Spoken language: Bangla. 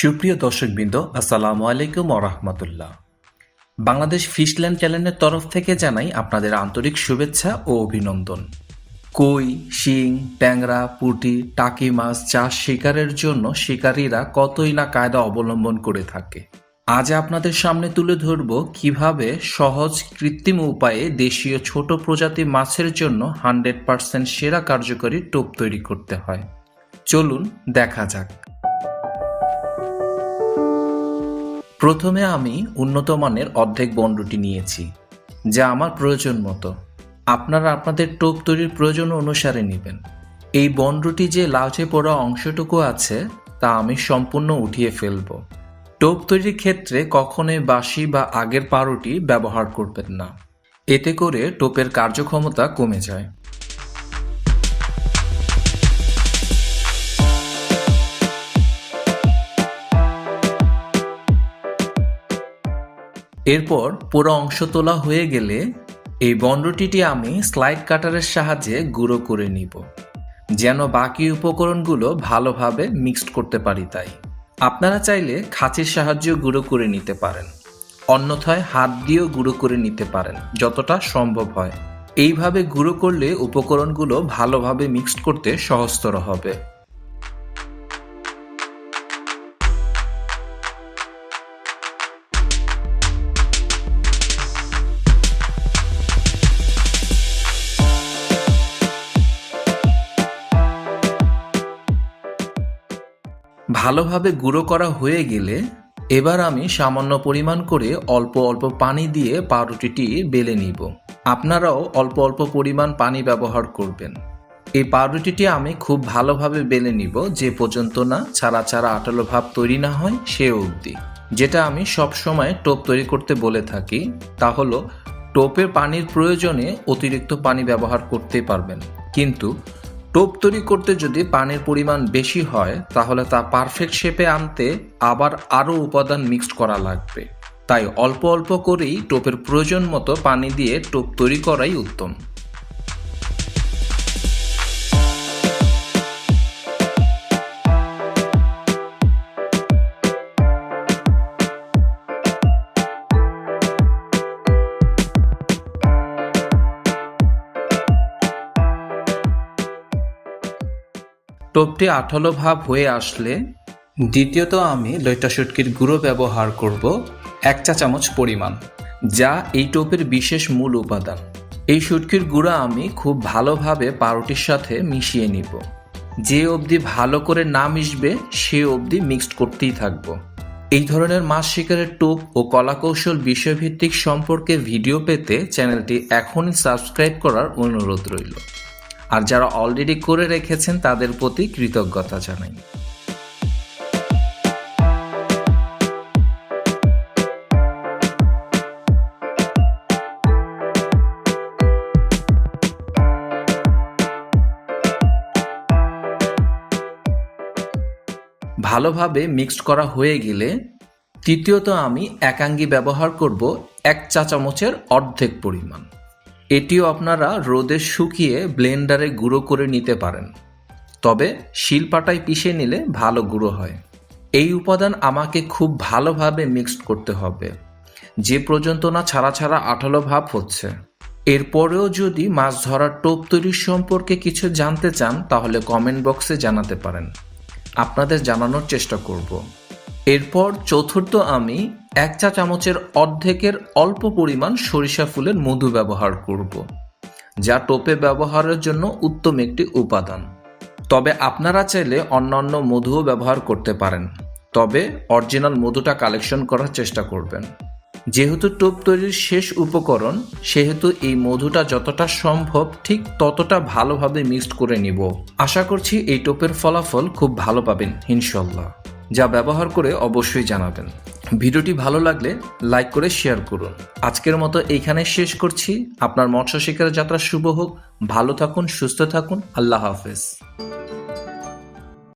সুপ্রিয় দর্শকবৃন্দ, আসসালামু আলাইকুম ওরহমতুল্লাহ বাংলাদেশ ফিশল্যান্ড চ্যানেলের তরফ থেকে জানাই আপনাদের আন্তরিক শুভেচ্ছা ও অভিনন্দন। কই, শিং, ট্যাংরা, পুঁটি, টাকি মাছ, চাষ শিকারের জন্য শিকারীরা কতই না কায়দা অবলম্বন করে থাকে। আজ আপনাদের সামনে তুলে ধরব কীভাবে সহজ কৃত্রিম উপায়ে দেশীয় ছোট প্রজাতি মাছের জন্য হান্ড্রেড পার্সেন্ট সেরা কার্যকরী টোপ তৈরি করতে হয়। চলুন দেখা যাক। প্রথমে আমি উন্নত মানের অর্ধেক বনরুটি নিয়েছি, যা আমার প্রয়োজন মতো। আপনারা আপনাদের টোপ তৈরির প্রয়োজন অনুসারে নেবেন। এই বনরুটি যে লাউচে পড়া অংশটুকু আছে, তা আমি সম্পূর্ণ উঠিয়ে ফেলব। টোপ তৈরির ক্ষেত্রে কখনোই বাসি বা আগের পাউরুটি ব্যবহার করবেন না। এতে করে টোপের কার্যক্ষমতা কমে যায়। এরপর পুরো অংশ তোলা হয়ে গেলে এই বন্ডটিটি আমি স্লাইড কাটারের সাহায্যে গুঁড়ো করে নিব, যেন বাকি উপকরণগুলো ভালোভাবে মিক্সড করতে পারি তাই। আপনারা চাইলে খাঁচির সাহায্যে গুঁড়ো করে নিতে পারেন, অন্যথায় হাত দিয়েও গুঁড়ো করে নিতে পারেন, যতটা সম্ভব হয়। এইভাবে গুঁড়ো করলে উপকরণগুলো ভালোভাবে মিক্সড করতে সহজতর হবে। ভালোভাবে গুঁড়ো করা হয়ে গেলে এবার আমি সামান্য পরিমাণ করে অল্প অল্প পানি দিয়ে পাউরুটিটি বেলে নিব। আপনারাও অল্প অল্প পরিমাণ পানি ব্যবহার করবেন। এই পাউরুটিটি আমি খুব ভালোভাবে বেলে নিব, যে পর্যন্ত না ছাড়া ছাড়া আটালো ভাব তৈরি না হয় সে অবধি। যেটা আমি সব সময় টোপ তৈরি করতে বলে থাকি, তা হলো টোপের পানির প্রয়োজনে অতিরিক্ত পানি ব্যবহার করতে পারবেন। কিন্তু টোপ তৈরি করতে যদি পানির পরিমাণ বেশি হয়, তাহলে তা পারফেক্ট শেপে আনতে আবার আরও উপাদান মিক্সড করা লাগবে। তাই অল্প অল্প করেই টোপের প্রয়োজন মতো পানি দিয়ে টোপ তৈরি করাই উত্তম। টোপটি আঠালো ভাব হয়ে আসলে দ্বিতীয়ত আমি লইটা শুটকির গুঁড়ো ব্যবহার করব এক চা চামচ পরিমাণ, যা এই টোপের বিশেষ মূল উপাদান। এই শুটকির গুঁড়া আমি খুব ভালোভাবে পাউরুটির সাথে মিশিয়ে নিব। যে অবধি ভালো করে না মিশবে, সে অবধি মিক্সড করতেই থাকব। এই ধরনের মাছ শিকারের টোপ ও কলাকৌশল বিষয়ভিত্তিক সম্পর্কে ভিডিও পেতে চ্যানেলটি এখনই সাবস্ক্রাইব করার অনুরোধ রইল। আর যারা অলরেডি করে রেখেছেন, তাদের প্রতি কৃতজ্ঞতা জানাই। ভালোভাবে মিক্সড করা হয়ে গেলে, তৃতীয়ত আমি একাঙ্গি ব্যবহার করব এক চা চামচের অর্ধেক পরিমাণ। এটিও আপনারা রোদে শুকিয়ে ব্লেন্ডারে গুঁড়ো করে নিতে পারেন। তবে শিলপাটায় পিষে নিলে ভালো গুঁড়ো হয়। এই উপাদান আমাকে খুব ভালোভাবে মিক্সড করতে হবে। যে পর্যন্ত না ছাড়া ছাড়া আঠালো ভাব হচ্ছে। এরপরেও যদি মাছ ধরার টোপ তৈরির সম্পর্কে কিছু জানতে চান, তাহলে কমেন্ট বক্সে জানাতে পারেন। আপনাদের জানানোর চেষ্টা করব। এরপর চতুর্থ আমি এক চা চামচের অর্ধেকের অল্প পরিমাণ সরিষা ফুলের মধু ব্যবহার করব, যা টোপে ব্যবহারের জন্য উত্তম একটি উপাদান। তবে আপনারা চাইলে অন্যান্য মধুও ব্যবহার করতে পারেন, তবে অরিজিনাল মধুটা কালেকশন করার চেষ্টা করবেন। যেহেতু টোপ তৈরির শেষ উপকরণ, সেহেতু এই মধুটা যতটা সম্ভব ঠিক ততটা ভালোভাবে মিক্সড করে নিব। আশা করছি এই টোপের ফলাফল খুব ভালো পাবেন, ইনশাল্লাহ। যা ব্যবহার করে অবশ্যই জানাবেন। ভিডিওটি ভালো লাগলে লাইক করে শেয়ার করুন। আজকের মতো এইখানে শেষ করছি। আপনার মৎস্য শিকারের যাত্রা শুভ হোক। ভালো থাকুন, সুস্থ থাকুন। আল্লাহ হাফেজ।